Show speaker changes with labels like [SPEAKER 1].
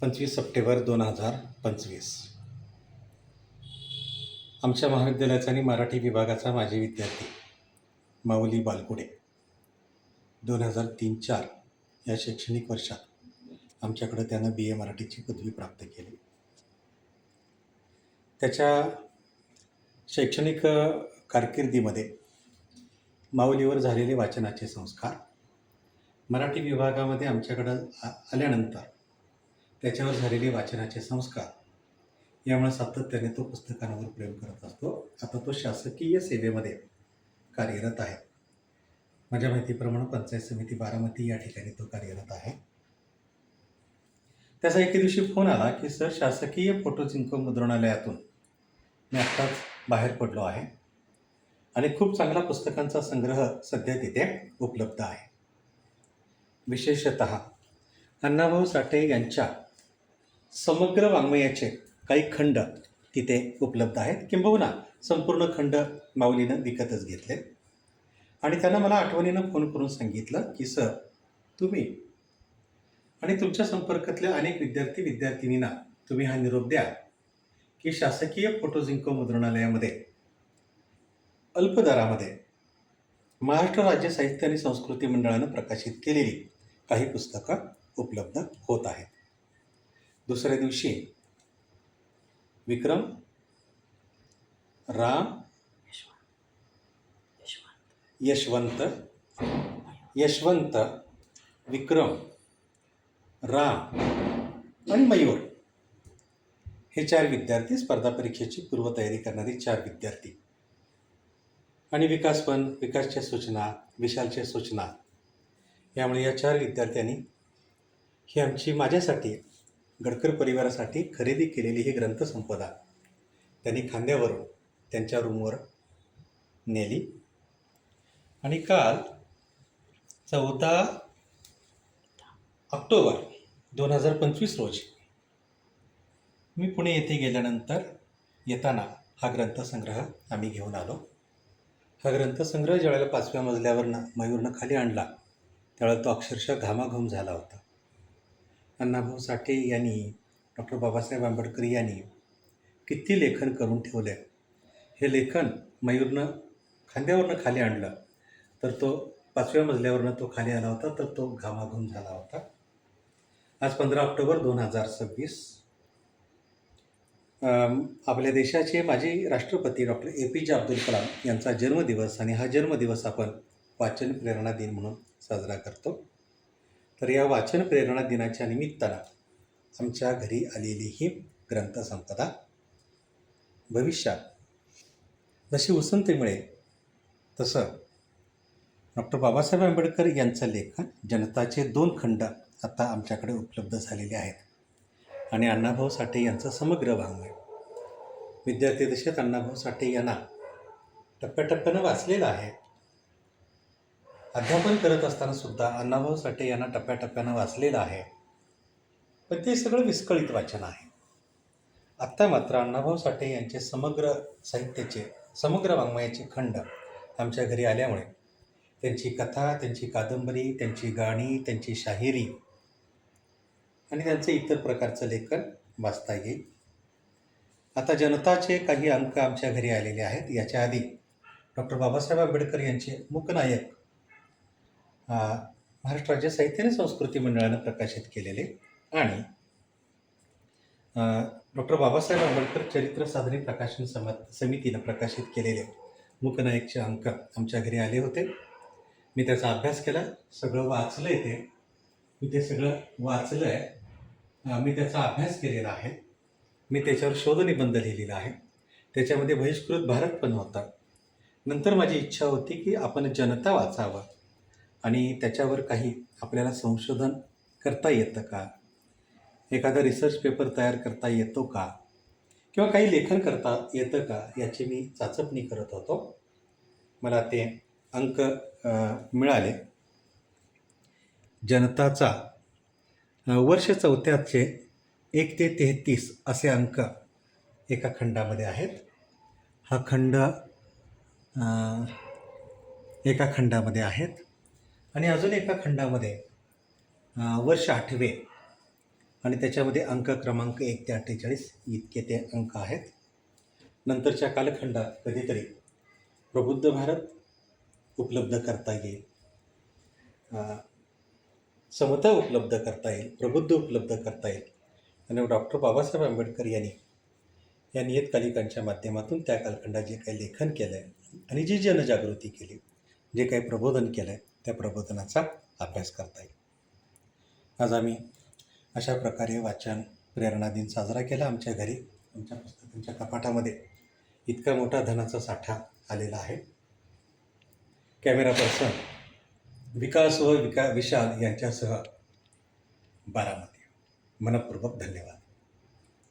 [SPEAKER 1] पंचवीस सप्टेंबर दोन हजार पंचवीस. आमच्या महाविद्यालयाचा आणि मराठी विभागाचा माजी विद्यार्थी माऊली बालकुडे दोन हजार तीन चार या शैक्षणिक वर्षात आमच्याकडं त्यानं बी ए मराठीची पदवी प्राप्त केली. त्याच्या शैक्षणिक कारकिर्दीमध्ये माऊलीवर झालेले वाचनाचे संस्कार मराठी विभागामध्ये आमच्याकडं आ आल्यानंतर त्याच्यावर झालेले वाचनाचे संस्कार. यामुळे सातत्याने तो पुस्तकांवर प्रेम करत असतो. आता तो शासकीय सेवेमध्ये कार्यरत आहे. माझ्या माहितीप्रमाणे पंचायत समिती बारामती या ठिकाणी तो कार्यरत आहे. त्याचा एके दिवशी फोन आला की सर शासकीय फोटो जिंको मुद्रणालयातून मी आत्ताच बाहेर पडलो आहे आणि खूप चांगला पुस्तकांचा संग्रह सध्या तिथे उपलब्ध आहे. विशेषत अण्णाभाऊ साठे यांच्या समग्र वाङ्मयाचे काही खंड तिथे उपलब्ध आहेत. किंबहुना संपूर्ण खंड माऊलीनं विकतच घेतले. आणि त्यांना मला आठवणीनं फोन करून सांगितलं की सर तुम्ही आणि तुमच्या संपर्कातल्या अनेक विद्यार्थी विद्यार्थिनींना तुम्ही हा निरोप द्या की शासकीय फोटो जिंको मुद्रणालयामध्ये अल्प दरामध्ये महाराष्ट्र राज्य साहित्य आणि संस्कृती मंडळानं प्रकाशित केलेली काही पुस्तकं उपलब्ध होत आहेत. दुसऱ्या दिवशी. विक्रम राम यशवंत यशवंत विक्रम राम आणि मयूर. हे चार विद्यार्थी स्पर्धा परीक्षेची पूर्वतयारी करणारे चार विद्यार्थी. आणि विकास पण विकासच्या सूचना विशालच्या सूचना. यामुळे या चार विद्यार्थ्यांनी ही आमची माझ्यासाठी गडकर परिवारासाठी खरेदी केलेली ही ग्रंथसंपदा त्यांनी खांद्यावरून त्यांच्या रूमवर नेली. आणि काल चौदा ऑक्टोबर दोन हजार पंचवीस रोजी मी पुणे येथे गेल्यानंतर येताना हा ग्रंथसंग्रह आम्ही घेऊन आलो. हा ग्रंथसंग्रह ज्यावेळेला पाचव्या मजल्यावरनं मयूरनं खाली आणला त्यावेळेला तो अक्षरशः घामाघूम झाला होता. अण्णाभाऊ साठे यांनी डॉक्टर बाबासाहेब आंबेडकर यांनी किती लेखन करून ठेवले हे लेखन मयूरनं खांद्यावरनं खाली आणलं. तर तो पाचव्या मजल्यावरनं तो खाली आला होता तर तो घामाघूम झाला होता. आज पंधरा ऑक्टोबर दोन हजार सव्वीस. आपल्या देशाचे माजी राष्ट्रपती डॉक्टर ए पी जे अब्दुल कलाम यांचा जन्मदिवस आणि हा जन्मदिवस आपण वाचन प्रेरणा दिन म्हणून साजरा करतो. तर या वाचन प्रेरणा दिनाच्या निमित्तानं आमच्या घरी आलेली ही ग्रंथसंपदा भविष्यात जशी उसंती मिळेल तसं डॉक्टर बाबासाहेब आंबेडकर यांचं लेखन जनताचे दोन खंड आता आमच्याकडे उपलब्ध झालेले आहेत. आणि अण्णाभाऊ साठे यांचं समग्र वाङ्मय. विद्यार्थी दशेत अण्णाभाऊ साठे यांना टप्प्याटप्प्यानं वाचलेलं आहे. अध्यापन करत असताना सुद्धा अण्णाभाऊ साठे यांना टप्प्याटप्प्यानं वाचलेलं आहे. पण ते सगळं विस्कळीत वाचन आहे. आत्ता मात्र अण्णाभाऊ साठे यांचे समग्र साहित्याचे समग्र वाङ्मयाचे खंड आमच्या घरी आल्यामुळे त्यांची कथा त्यांची कादंबरी त्यांची गाणी त्यांची शाहिरी आणि त्यांचं इतर प्रकारचं लेखन वाचता येईल. आता जनताचे काही अंक आमच्या घरी आलेले आहेत. याच्या आधी डॉक्टर बाबासाहेब आंबेडकर यांचे मूकनायक महाराष्ट्र राज्य साहित्य आणि संस्कृती मंडळानं प्रकाशित केलेले आणि डॉक्टर बाबासाहेब आंबेडकर चरित्र साधने प्रकाशन सम समितीनं प्रकाशित केलेले मुकनायकचे अंक आमच्या घरी आले होते. मी त्याचा अभ्यास केला सगळं वाचलं आहे ते. मी ते सगळं वाचलं आहे मी त्याचा अभ्यास केलेला आहे. मी त्याच्यावर शोधनिबंध लिहिलेला आहे. त्याच्यामध्ये बहिष्कृत भारत पण होता. नंतर माझी इच्छा होती की आपण जनता वाचावं. आणि त्याच्यावर काही आपल्याला संशोधन करता येतं का? एखादा रिसर्च पेपर तयार करता येतो का? किंवा काही लेखन करता येतं का? याची मी चाचपणी करत होतो. मला ते अंक मिळाले. जनताचा वर्ष चौथ्याचे एक ते तेहतीस असे अंक एका खंडामध्ये आहेत. हा खंड एका खंडामध्ये आहेत. आणि अजून एका खंडामध्ये वर्ष आठवे आणि त्याच्यामध्ये अंक क्रमांक एक ते अठ्ठेचाळीस इतके ते अंक आहेत. नंतरच्या कालखंडात कधीतरी प्रबुद्ध भारत उपलब्ध करता येईल. समता उपलब्ध करता येईल प्रबुद्ध उपलब्ध करता येईल. आणि डॉक्टर बाबासाहेब आंबेडकर यांनी या नियतकालिकांच्या माध्यमातून त्या कालखंडात जे काही लेखन केलं आहे आणि जी जनजागृती केली जे काही प्रबोधन केलं आहे त्या प्रबोधनाचा अभ्यास करता येईल. आज आम्ही अशा प्रकारे वाचन प्रेरणा दिन साजरा केला. आमच्या घरी आमच्या पुस्तकांच्या कपाटामध्ये इतका मोठा धनाचा साठा आलेला आहे. कॅमेरा पर्सन विकास व विका विशाल यांच्यासह बारामती. मनपूर्वक धन्यवाद.